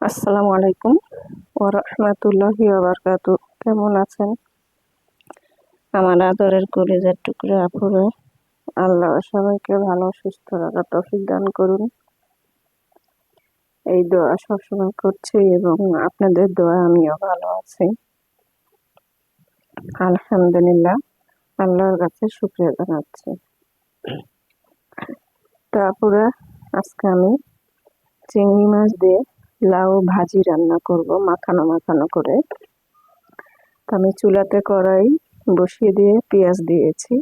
আসসালামু আলাইকুম ও রহমতুল্লাহি বারকাত। কেমন আছেন? আমার আদরের কলেজের টুকরে আপুরে, আল্লাহ সবাইকে ভালো, সুস্থ রাখা তফিক দান করুন। এই দোয়া সবসময় করছি এবং আপনাদের দোয়া আমিও ভালো আছি। আলহামদুলিল্লাহ, আল্লাহর কাছে শুক্রিয়া জানাচ্ছি। তারপরে আজকে আমি চিংড়ি মাছ দিয়ে লাউ ভাজি রান্না করব মাখানো মাখানো করে। তো আমি চুলাতে কড়াই বসিয়ে দিয়ে পেঁয়াজ দিয়েছি।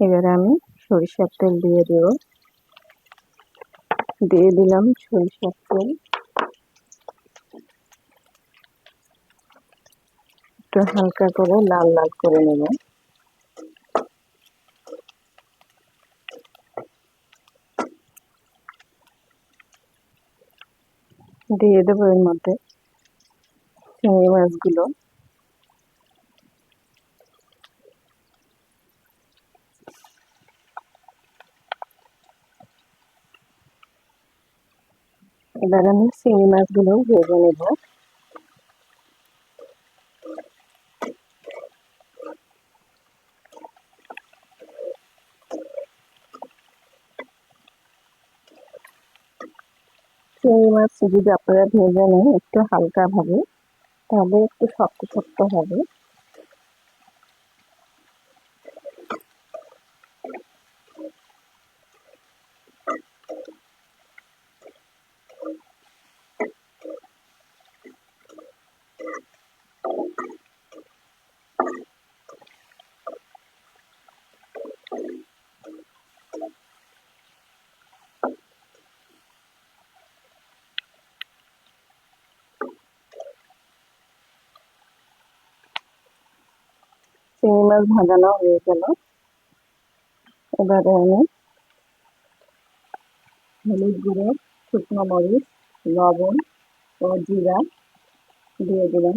এবারে আমি সরিষার তেল দিয়ে দেব। দিয়ে দিলাম সরিষার তেল। একটু হালকা করে লাল লাল করে নেব। দিয়ে দেবো এর মধ্যে চিংড়ি মাছগুলো। এবার আমি চিংড়ি মাছগুলো ভেজে নেব। চিংড়ি মাছ যদি আপনারা ভেজে নেন একটু হালকা ভাবে। তাহলে একটু শক্ত শক্ত হবে। চিংড়ি মাছ ভাজানো হয়ে গেল। এবারে আমি হলুদ গুঁড়ো, শুকনো মরিচ, লবণ ও জিরা দিয়ে দিলাম।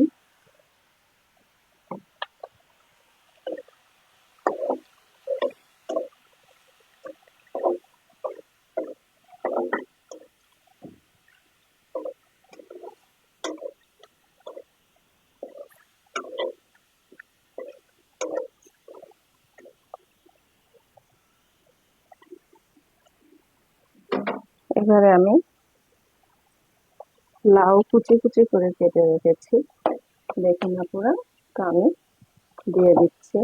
এবারে আমি লাউ কুচি কুচি করে কেটে রেখেছি। দেখুন আপনারা আমি দিয়ে দিচ্ছি।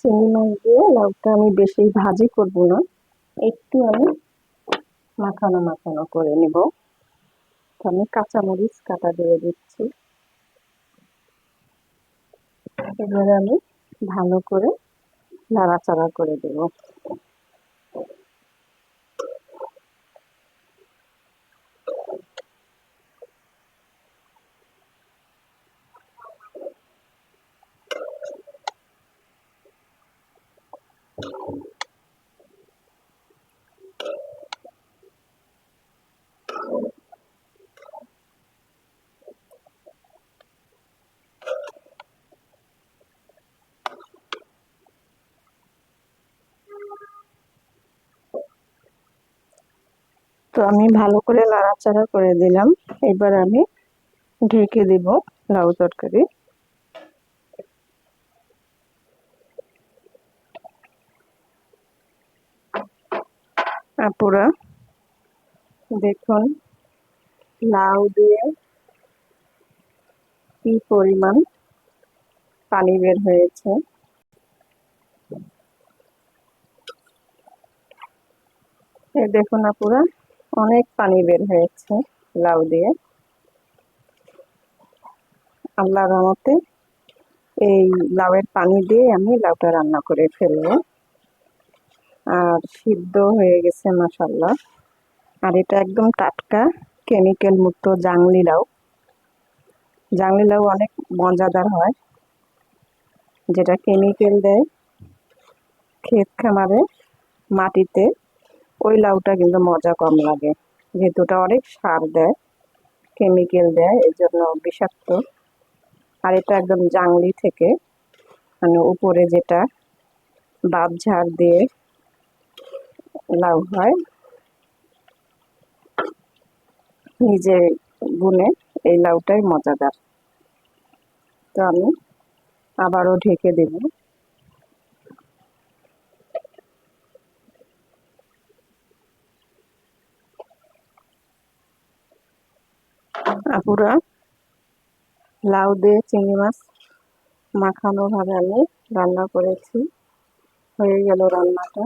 চিংড়ি মাছ দিয়ে লাউটা আমি বেশি ভাজি করব না। একটু আমি মাখানো মাখানো করে নেব। তো আমি কাঁচামরিচ কাটা দিয়ে দিচ্ছি। এবারে আমি ভালো করে নাড়াচাড়া করে দেব। তো আমি ভালো করে নাড়াচাড়া করে দিলাম। এবার আমি ঢেকে দেব লাউ তরকারি। আপুরা দেখুন, লাউ দিয়ে কি পরিমাণ পানি বের হয়েছে। দেখুন আপুরা, অনেক পানি বের হয়েছে লাউ দিয়ে। আল্লাহ রহমতে এই লাউয়ের পানি দিয়ে আমি লাউটা রান্না করে ফেলব। আর সিদ্ধ হয়ে গেছে মাসাল্লাহ আর এটা একদম টাটকা, কেমিক্যাল মুক্ত জাংলি লাউ। জাংলি লাউ অনেক মজাদার হয়, যেটা কেমিক্যাল দেয় ক্ষেত খামারে, মাটিতে। ওই লাউটা কিন্তু মজা কম লাগে, যেহেতু ওটা অনেক সার দেয়, কেমিক্যাল দেয়, এই জন্য বিষাক্ত। আর এটা একদম জাংলি থেকে মানে উপরে যেটা বাপ ঝাড় দিয়ে লাউ হয়। নিজে গুনে এই লাউটাই মজাদার। তো আমি আবারও ঢেকে দেব। আপুরা, লাউ দিয়ে চিংড়ি মাছ মাখানো ভাবে আমি রান্না করেছি। হয়ে গেল রান্নাটা।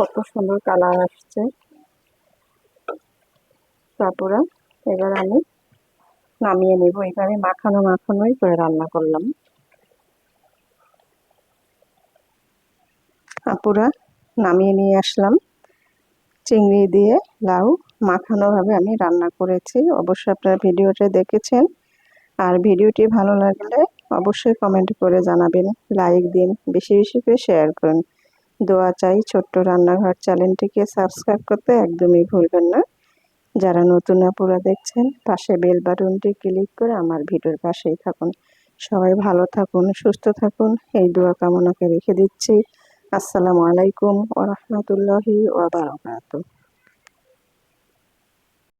কত সুন্দর কালার আসছে। তারপরে এবার আমি নামিয়ে নিব। এখানে মাখানো মাখানোই করে রান্না করলাম। আপুরা নামিয়ে নিয়ে আসলাম। চিংড়ি দিয়ে লাউ মাখানোভাবে আমি রান্না করেছি। অবশ্যই আপনারা ভিডিওটা দেখেছেন। আর ভিডিওটি ভালো লাগলে অবশ্যই কমেন্ট করে জানাবেন। লাইক দিন, বেশি বেশি করে শেয়ার করুন। দোয়া চাই ছোট্ট রান্নাঘর চ্যানেলটিকে সাবস্ক্রাইব করতে একদমই ভুলবেন না। যারা নতুন আপুরা দেখছেন, পাশে বেল বাটনটি ক্লিক করে আমার ভিডিওর পাশেই থাকুন। সবাই ভালো থাকুন, সুস্থ থাকুন, এই দোয়া কামনাকে রেখে দিচ্ছি। আসসালামু আলাইকুম ওরহমতুল্লাহি ওয়া বারাকাতুহু।